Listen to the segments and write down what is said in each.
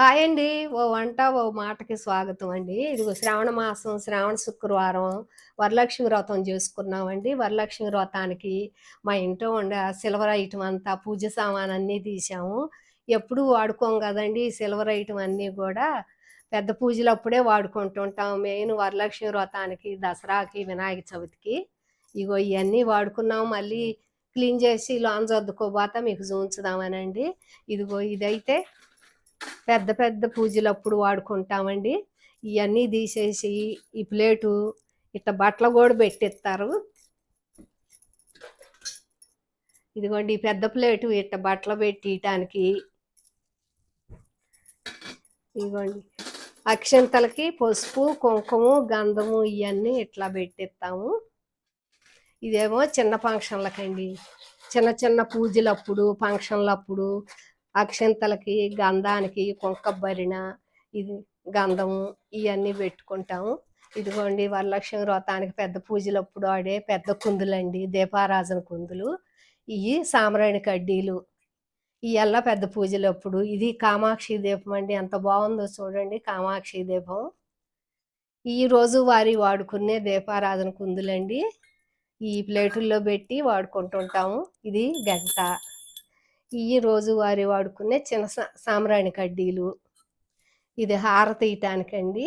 Hi అండి. ఓ వంట, ఓ మాటకి స్వాగతం అండి. ఇదిగో శ్రావణ మాసం, శ్రావణ శుక్రవారం వరలక్ష్మి వ్రతం చేసుకున్నామండి. వరలక్ష్మి వ్రతానికి మా ఇంట్లో ఉండే సిల్వర్ ఐటమ్ అంతా పూజ సామాను అన్నీ తీసాము. ఎప్పుడూ వాడుకోం కదండి సిల్వర్ ఐటమ్ అన్నీ కూడా పెద్ద పూజలప్పుడే వాడుకుంటుంటాం. మెయిన్ వరలక్ష్మి వ్రతానికి, దసరాకి, వినాయక చవితికి. ఇగో ఇవన్నీ వాడుకున్నాం. మళ్ళీ క్లీన్ చేసి లోన సర్దుకోబోతా మీకు చూయించుదామనండి. ఇదిగో ఇదైతే పెద్ద పెద్ద పూజలప్పుడు వాడుకుంటామండి. ఇవన్నీ తీసేసి ఈ ప్లేటు ఇట్ట బట్టలు కూడా పెట్టిస్తారు ఇదిగోండి ఈ పెద్ద ప్లేటు ఇట్ట బట్టలు పెట్టియటానికి ఇదిగోండి అక్షంతలకి పసుపు, కుంకుమ, గంధము ఇవన్నీ ఇట్లా పెట్టిస్తాము ఇదేమో చిన్న ఫంక్షన్‌లకండి. చిన్న చిన్న పూజలప్పుడు, ఫంక్షన్‌లప్పుడు అక్షంతలకి గంధానికి, కుంకపు ఇది గంధము ఇవన్నీ పెట్టుకుంటాము. ఇదిగోండి వరలక్ష్మి వ్రతానికి పెద్ద పూజలప్పుడు వాడే పెద్ద కుందులండి. దీపారాజన కుందులు. ఇవి సాంబ్రాణి కడ్డీలు. ఇవల్ల పెద్ద పూజలప్పుడు. ఇది కామాక్షి దీపం అండి. ఎంత బాగుందో చూడండి కామాక్షి దీపం. ఈ రోజువారీ వాడుకునే దీపారాధన కుందులండి. ఈ ప్లేటుల్లో పెట్టి వాడుకుంటుంటాము. ఇది గంట. ఇయి రోజువారీ వాడుకునే చిన్న సామ్రాణి సాంబ్రాణి కడ్డీలు. ఇది హారతీయటానికండి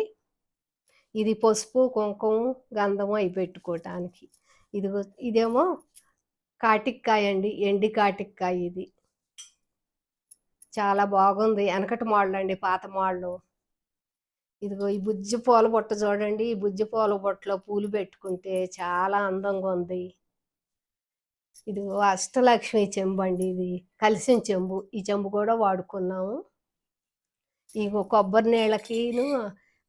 ఇది పసుపు, కుంకుమ, గంధము అవి పెట్టుకోవటానికి ఇదిగో ఇదేమో కాటిక్కాయ అండి. ఎండి కాటిక్కాయ ఇది. చాలా బాగుంది. వెనకటి మోడల్ అండి పాత మోడలు. ఇదిగో ఈ బుజ్జి పూల బుట్ట చూడండి. ఈ బుజ్జి పూల బుట్టలో పూలు పెట్టుకుంటే చాలా అందంగా ఉంది. ఇది అష్టలక్ష్మి చెంబు అండి ఇది. కలిసిన చెంబు. ఈ చెంబు కూడా వాడుకున్నాము. ఇగో కొబ్బరి నీళ్ళకిను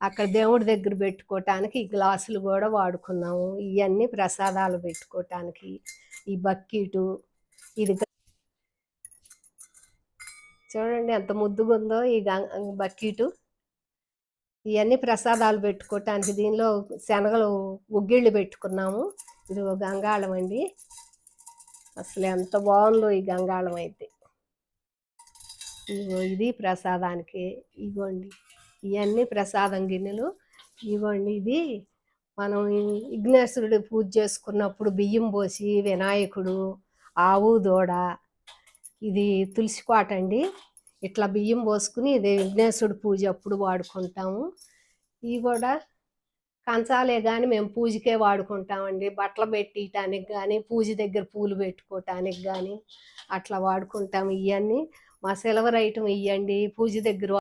అక్కడ దేవుడి దగ్గర పెట్టుకోవటానికి ఈ గ్లాసులు కూడా వాడుకున్నాము. ఇవన్నీ ప్రసాదాలు పెట్టుకోవటానికి ఈ బక్కీటు ఇది చూడండి ఎంత ముద్దుగుందో ఈ బక్కీటు. ఇవన్నీ ప్రసాదాలు పెట్టుకోవటానికి దీనిలో శనగలు ఉగ్గిళ్ళు పెట్టుకున్నాము. ఇది గంగాళం అండి. అసలు ఎంత బాగుందో ఈ గంగాళం అయితే. ఇగో ఇది ప్రసాదానికి. ఇగోండి. ఇవన్నీ ప్రసాదం గిన్నెలు. ఇగోండి ఇది మనం విఘ్నేశ్వరుడు పూజ చేసుకున్నప్పుడు బియ్యం పోసి వినాయకుడు, ఆవు, దూడ ఇది తులసి కోట అండి. ఇట్లా బియ్యం పోసుకుని ఇది విఘ్నేశ్వరుడు పూజ అప్పుడు వాడుకుంటాము. ఇవి కూడా కంచాలే కానీ మేము పూజకే వాడుకుంటామండి. బట్టలు పెట్టియటానికి కానీ పూజ దగ్గర పూలు పెట్టుకోటానికి కానీ అట్లా వాడుకుంటాము. ఇవన్నీ మా సిల్వర్ ఐటమ్ ఇవ్వండి పూజ దగ్గర